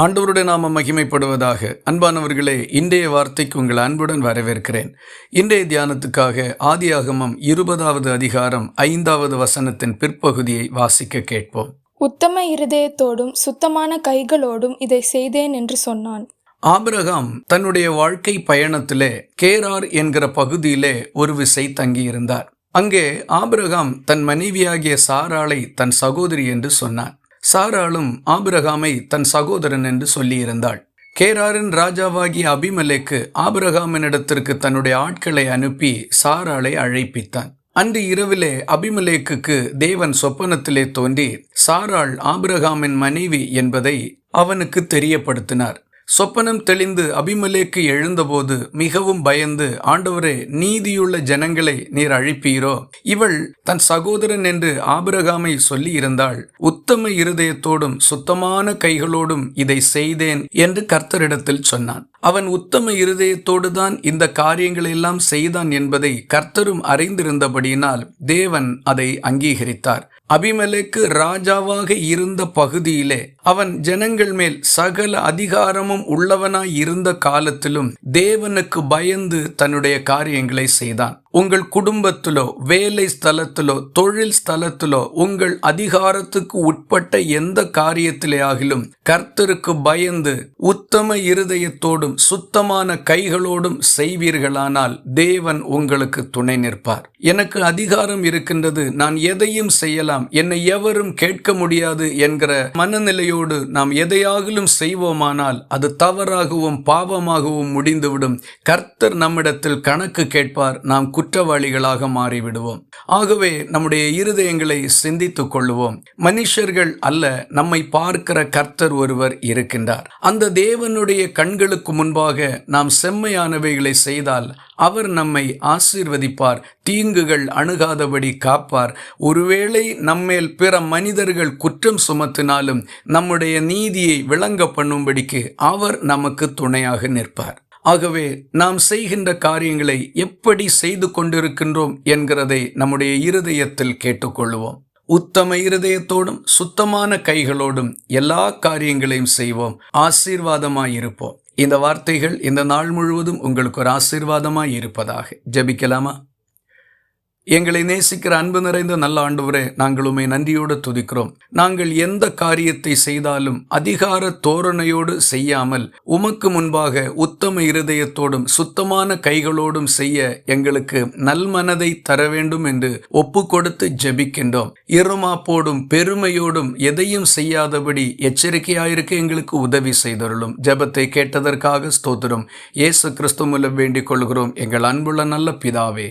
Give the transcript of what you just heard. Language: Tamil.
ஆண்டவருடைய நாம மகிமைப்படுவதாக அன்பானவர்களே இன்றைய வார்த்தைக்கு உங்கள் அன்புடன் வரவேற்கிறேன். இன்றைய தியானத்துக்காக ஆதியாகமம் இருபதாவது அதிகாரம் ஐந்தாவது வசனத்தின் பிற்பகுதியை வாசிக்க கேட்போம். உத்தம இருதயத்தோடும் சுத்தமான கைகளோடும் இதை செய்தேன் என்று சொன்னான். ஆபிரகாம் தன்னுடைய வாழ்க்கை பயணத்திலே கேரார் என்கிற பகுதியிலே ஒரு விசை தங்கியிருந்தார். அங்கே ஆபிரகாம் தன் மனைவியாகிய சாராளை தன் சகோதரி என்று சொன்னான். சாராளும் ஆபிரகாமை தன் சகோதரன் என்று சொல்லியிருந்தாள். கேராரின் ராஜாவாகிய அபிமலேக்கு ஆபிரகாமினிடத்திற்கு தன்னுடைய ஆட்களை அனுப்பி சாராளை அழைப்பித்தான். அன்று இரவிலே அபிமலேக்குக்கு தேவன் சொப்பனத்திலே தோன்றி சாராள் ஆபிரகாமின் மனைவி என்பதை அவனுக்கு தெரியப்படுத்தினார். சொப்பனம் தெளிந்து அபிமலேக்கு எழுந்தபோது மிகவும் பயந்து ஆண்டவரே நீதியுள்ள ஜனங்களை நீர் அழிப்பீரோ? இவள் தன் சகோதரன் என்று ஆபிரகாமை சொல்லி இருந்தாள். உத்தம இருதயத்தோடும் சுத்தமான கைகளோடும் இதை செய்தேன் என்று கர்த்தரிடத்தில் சொன்னான். அவன் உத்தம இருதயத்தோடு தான் இந்த காரியங்களை எல்லாம் செய்தான் என்பதை கர்த்தரும் அறிந்திருந்தபடியினால் தேவன் அதை அங்கீகரித்தார். அபிமலேக்கு ராஜாவாக இருந்த பகுதியிலே அவன் ஜனங்கள் மேல் சகல அதிகாரமும் உள்ளவனாய் இருந்த காலத்திலும் தேவனுக்கு பயந்து தன்னுடைய காரியங்களை செய்தான். உங்கள் குடும்பத்திலோ வேலை ஸ்தலத்திலோ தொழில் ஸ்தலத்திலோ உங்கள் அதிகாரத்துக்கு உட்பட்ட எந்த காரியத்திலே ஆகிலும் கர்த்தருக்கு பயந்து உத்தம இருதயத்தோடும் சுத்தமான கைகளோடும் செய்வீர்களானால் தேவன் உங்களுக்கு துணை நிற்பார். எனக்கு அதிகாரம் இருக்கின்றது. நான் எதையும் செய்யலாம். என்னை எவரும் கேட்க முடியாது என்கிற மனநிலையோடு நாம் எதையாகிலும் செய்வோமானால் அது தவறாகவும் பாவமாகவும் முடிந்துவிடும். கர்த்தர் நம்மிடத்தில் கணக்கு கேட்பார். நாம் குற்றவாளிகளாக மாறிவிடுவோம். ஆகவே நம்முடைய இருதயங்களை சிந்தித்துக் கொள்ளுவோம். மனுஷர்கள் அல்ல நம்மை பார்க்கிற கர்த்தர் ஒருவர் இருக்கின்றார். அந்த தேவனுடைய கண்களுக்கு முன்பாக நாம் செம்மையானவைகளை செய்தால் அவர் நம்மை ஆசீர்வதிப்பார். தீங்குகள் அணுகாதபடி காப்பார். ஒருவேளை நம்மேல் பிற மனிதர்கள் குற்றம் சுமத்தினாலும் நம்முடைய நீதியை விளங்க பண்ணும்படிக்கு அவர் நமக்கு துணையாக நிற்பார். ஆகவே நாம் செய்கின்ற காரியங்களை எப்படி செய்து கொண்டிருக்கின்றோம் என்கிறதை நம்முடைய இருதயத்தில் கேட்டுக்கொள்வோம். உத்தம இருதயத்தோடும் சுத்தமான கைகளோடும் எல்லா காரியங்களையும் செய்வோம். ஆசீர்வாதமாயிருப்போம். இந்த வார்த்தைகள் இந்த நாள் முழுவதும் உங்களுக்கு ஒரு ஆசீர்வாதமாய் இருப்பதாக ஜபிக்கலாமா? எங்களை நேசிக்கிற அன்பு நிறைந்த நல்ல ஆண்டவரே நாங்கள் உண்மை நன்றியோடு துதிக்கிறோம். நாங்கள் எந்த காரியத்தை செய்தாலும் அதிகார தோரணையோடு செய்யாமல் உமக்கு முன்பாக உத்தம இருதயத்தோடும் சுத்தமான கைகளோடும் செய்ய எங்களுக்கு நல்மனதை தர வேண்டும் என்று ஒப்பு கொடுத்து ஜெபிக்கின்றோம். இருமாப்போடும் பெருமையோடும் எதையும் செய்யாதபடி எச்சரிக்கையாயிருக்க எங்களுக்கு உதவி செய்தருளும். ஜெபத்தை கேட்டதற்காக ஸ்தோத்திரம். இயேசு கிறிஸ்து மூலம் வேண்டிக் கொள்கிறோம். எங்கள் அன்புள்ள நல்ல பிதாவே